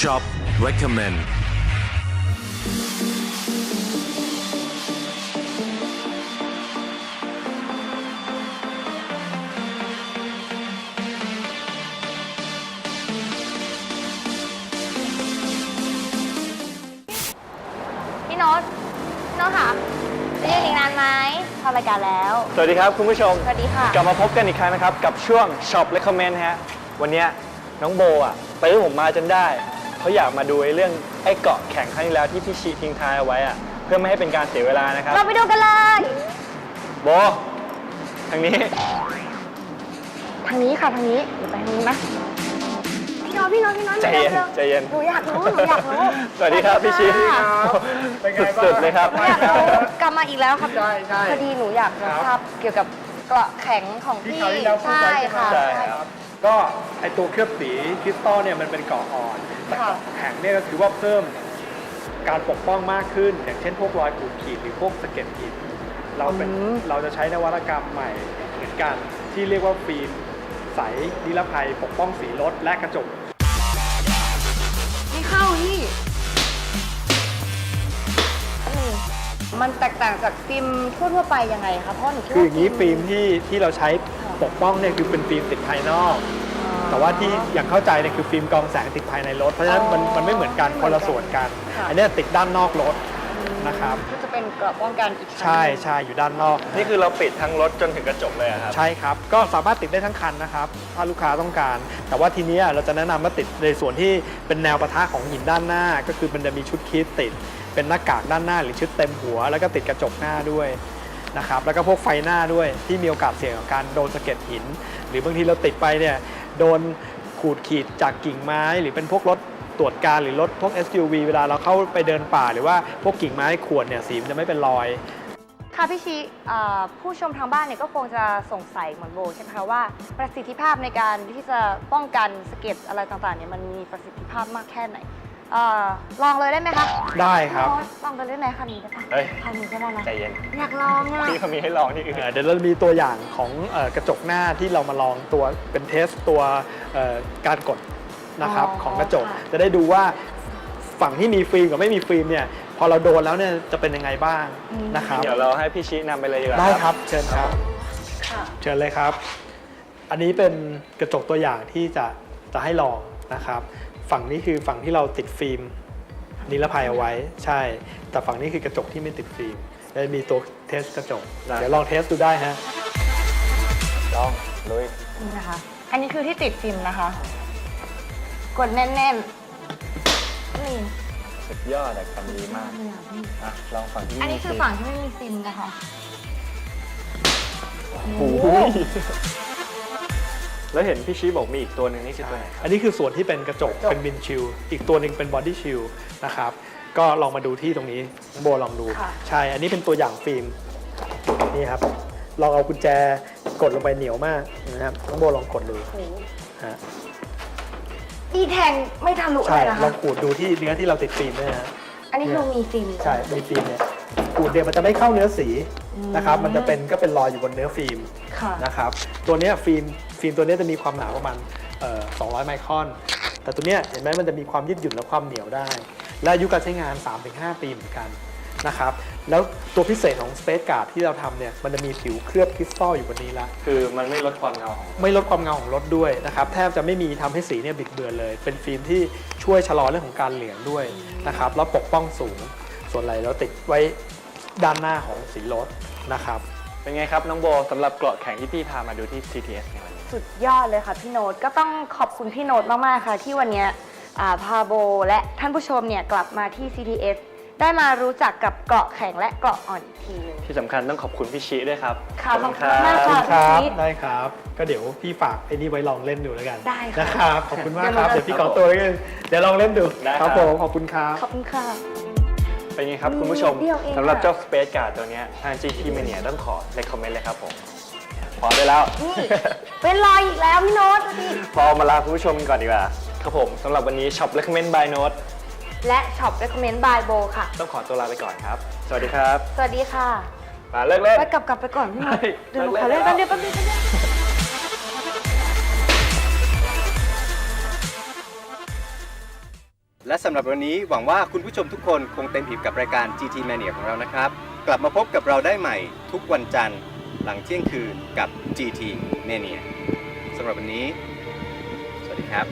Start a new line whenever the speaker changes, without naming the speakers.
Shop Recommend
พี่โน้ตพี่โน้ตค่ะจะยืนอีกนานไหมทำรายการแล้ว
สวัสดีครับคุณผู้ชม
สวัสดีค่ะ
กลับมาพบกันอีกครั้งนะครับ กับช่วง Shop Recommend ฮะ วันเนี้ยน้องโบอะตื้อผมมาจนได้ เขาอยากมาดูไอ้เรื่องไอ้เกาะแข่งครั้งที่แล้วที่พี่ชีทิ้งท้ายเอาไว้อะเพื่อไม่ให้เป็นการเสียเวลานะครับ
เราไปดูกันเลย
โบทางนี้
ทางนี้ค่ะทางนี้หรือไปทางนี้นะพี่โน้ตพี่โน้ตพี่โน้ต
ใจเย็น
ร็วๆ
ใจเย็น
หนูอยากรู้หนูอยากรู้
สวัสดีครับพี่ชี
ค่ะ
สุดๆเลยครับ
หนูอยากรู้กลับมาอีกแล้วครับ
ใช่ใช่
พอดีหนูอยากจะทราบเกี่ยวกับเกราะแข็งของ
ที่
พี่
คราวที่แล้วพูด
ใช่
ไว้ใช่ไหม
ค่ะ
ใช่
ใช่
ครับ
ก็ไอตัวเคลือบสีคริสตัลเนี่ยมันเป็นเกราะอ่อนแต่
ค่ะ
เกราะแข็งเนี่ยก็คือว่าเพิ่มการปกป้องมากขึ้น อย่างเช่นพวกรอยขูดขีดหรือพวกสะเก็ดหินเราเป็นเราจะใช้นวัตกรรมใหม่เหมือนกันที่เรียกว่าฟิล์มใสนิรภัยปกป้องสีรถและกระจก
ไม่เข้าพี่นี่มันแตกต่างจากฟิล์มทั่วๆไปยังไงคะเพราะหนูคิด
คือ
ว่า
อย่างนี้ฟิล์มที่ที่เราใช้ ปกป้องเนี่ยคือเป็นฟิล์มติดภายนอก แต่ว่าที่อย่างเข้าใจเนี่ยคือฟิล์มกรองแสงติดภายในรถ เพราะฉะนั้นมันมันไม่เหมือนกันคนละส่วนกันอันเนี้ยติดด้านนอกรถนะครับ
ก็จะเป็นเกราะป้องกันอีกชั้น
ใช่
หนึ่ง
ใช่อยู่ด้านนอก
นี่คือเราปิดทั้งรถจนถึงกระจกเลยอะครับ
ใช่ครับ ก็สามารถติดได้ทั้งคันนะครับ ถ้าลูกค้าต้องการ แต่ว่าทีเนี้ยเราจะแนะนำว่าติดในส่วนที่เป็นแนวปะทะของหินด้านหน้า ก็คือมันจะมีชุดคิดติด เป็นหน้ากากด้านหน้าหรือชุดเต็มหัว แล้วก็ติดกระจกหน้าด้วย นะครับแล้วก็พวกไฟหน้าด้วยที่มีโอกาสเสี่ยงกับการโดนสะเก็ดหิน หรือบางทีเราติดไปเนี่ยโดนขูดขีดจากกิ่งไม้ หรือเป็นพวกรถตรวจการหรือรถพวก SUV เวลาเราเข้าไปเดินป่า หรือว่าพวกกิ่งไม้ขวดเนี่ยสีมันจะไม่เป็นรอย
ค่ะพี่ชีผู้ชมทางบ้านเนี่ยก็คงจะสงสัยเหมือนโบใช่ไหมคะว่าประสิทธิภาพในการที่จะป้องกันสะเก็ดอะไรต่างๆเนี่ยมันมีประสิทธิภาพมากแค่ไหน เอ่อลองเลยได้ไหมคะ
ได้ครับ
ลองลองกันได้ไหมคันนี้ได้ปะ
เฮ้ย
คันนี้ก็ได้นะ
ใจเย็น
อยากลองอะ
พี่เขามีให้ลองที่อื่น
เอ่อเดี๋ยวเรามีตัวอย่างของเออกระจกหน้าที่เรามาลองตัวเป็นเทสตัวเอ่อการกดนะครับของกระจกจะได้ดูว่าฝั่งที่มีฟิล์มกับไม่มีฟิล์มเนี่ยพอเราโดนแล้วเนี่ยจะเป็นยังไงบ้างนะครับ
เดี๋ยวเราให้พี่ชี้นำไปเลยดีกว่า
ได้ครับเชิญครับ
ค่ะ
เชิญเลยครับ อันนี้เป็นกระจกตัวอย่างที่จะจะให้ลองนะครับ ฝั่งนี้คือฝั่งที่เราติดฟิล์มนิรภัยเอาไว้ใช่ แต่ฝั่งนี้คือกระจกที่ไม่ติดฟิล์มจะมีตัวเทสกระจก เดี๋ยวลองเทสดูได้ฮะ
ลองลุย
นี่นะคะ อันนี้คือที่ติดฟิล์มนะคะ กดแน่นๆนี่
สุดยอดอะคำดีมาก
เลยอะพี่
อะลองฝั่งที่
อันนี้คือฝั่งที่ไม่มีฟิล์มนะคะ
โอ้โห แล้วเห็นพี่ชี้บอกมีอีกตัวหนึ่งนี่คือตัวไหนครับ
อันนี้คือส่วนที่เป็นกระจกเป็นวินชิลอีกตัวหนึ่งเป็นบอดี้ชิลนะครับ ก็ลองมาดูที่ตรงนี้น้องโบลองดู
ค่ะ
ใช่ อันนี้เป็นตัวอย่างฟิล์มนี่ครับ ลองเอากุญแจกดลงไปเหนียวมากนะครับน้องโบลองกดดู
โอ้โห
ฮะ
อีแทงไม่ทะลุ
ใช่
เลยนะ
ลอ
คะ
งขูดดูที่เนื้อที่เราติดฟิล์มด้วยนะฮะ
อันนี้คือมีฟิล์ม
ใช่ มีฟิล์มเนี่ยขูดเดียวมันจะไม่เข้าเนื้อสีนะครับ มันจะเป็นก็เป็นรอยอยู่บนเนื้อฟิล์ม
ค่ะ
นะครับ ตัวเนี้ยฟิล์ม ฟิล์มตัวเนี้ยจะมีความหนาประมาณเอ่อ200 ไมครอน แต่ตัวเนี้ยเห็นไหมมันจะมีความยืดหยุ่นและความเหนียวได้ และอายุการใช้งาน 3-5 ปีเหมือนกันนะครับ แล้วตัวพิเศษของ Space Guard ที่เราทำเนี่ย มันจะมีผิวเคลือบคริสตัลอยู่บนนี้ละ
คือมันไม่ลดความเงาของ
ไม่ลดความเงาของรถด้วยนะครับ แทบจะไม่มีทำให้สีเนี่ยบิดเบือนเลย เป็นฟิล์มที่ช่วยชะลอเรื่องของการเหลืองด้วยนะครับ แล้วปกป้องสูง ส่วนไหลเราติดไว้ด้านหน้าของสีรถนะครับ
เป็นไงครับน้องโบสำหรับเกราะแข่งที่พี่พามาดูที่ CTS ในวันนี้
สุดยอดเลยค่ะพี่โน้ตก็ต้องขอบคุณพี่โน้ตมากๆค่ะ ที่วันเนี้ยอ่าพาโบและท่านผู้ชมเนี่ยกลับมาที่ CTS ได้มารู้จักกับเกราะแข็งและเกราะอ่อนอีกทีหนึง
ที่สำคัญต้องขอบคุณพี่ชี้ด้วยครับ
ค่ะ
ขอบคุณค
ขอบคุณมาก
รับ
ค่ะ
ครับ
พี่
ได้ครับ ก็เดี๋ยวพี่ฝากไอ้นี่ไว้ลองเล่นดูแล้วกัน
ได้ค่ะ
นะครับ ขอบคุณมากครับ
เดี๋
เดี๋
ย
ยวว
เรา
พี่ขอตัวแล้วกันเดี๋ยวลองเล่นดู
ได้
ค
ครั
รับบผม ขอบคุณครับ
ขอบคุณค่ะ
เป็นไงครับคุณผู้ชม
นิดเดียวเอง
สำหรับ
อะ
เจ้า Space Guard ตัวเนี้ยทาง GT Mania ต้องขอ recommend เลยครับผม พอได้แล้ว
นี่ เป็นรอยอีกแล้วพี่โน้ตดูดิ
พอมาลาผู้ชมก่อนดีกว่าครับผมสำหรับวันนี้ช็อป recommend by โน้ต
และช็อป recommend by Bo ค่ะ
ต้องขอตัวลาไปก่อนครับ สวัสดีครับ
สวัสดีค่ะ
มาเลิกเล่น
ไปกลับกลับไปก่อนพี่โน้ต
เฮ้ย
ดี๋ยวนูขอ
เล่
นต
อ
น
แล้
เดียวแป๊บเดียเดีย
และสำหรับวันนี้หวังว่าคุณผู้ชมทุกคนคงเต็มอิ่มกับรายการ GT Mania ของเรานะครับ กลับมาพบกับเราได้ใหม่ทุกวันจันทร์ หลังเที่ยงคืนกับ GT Mania สำหรับวันนี้ สวัสดีครับ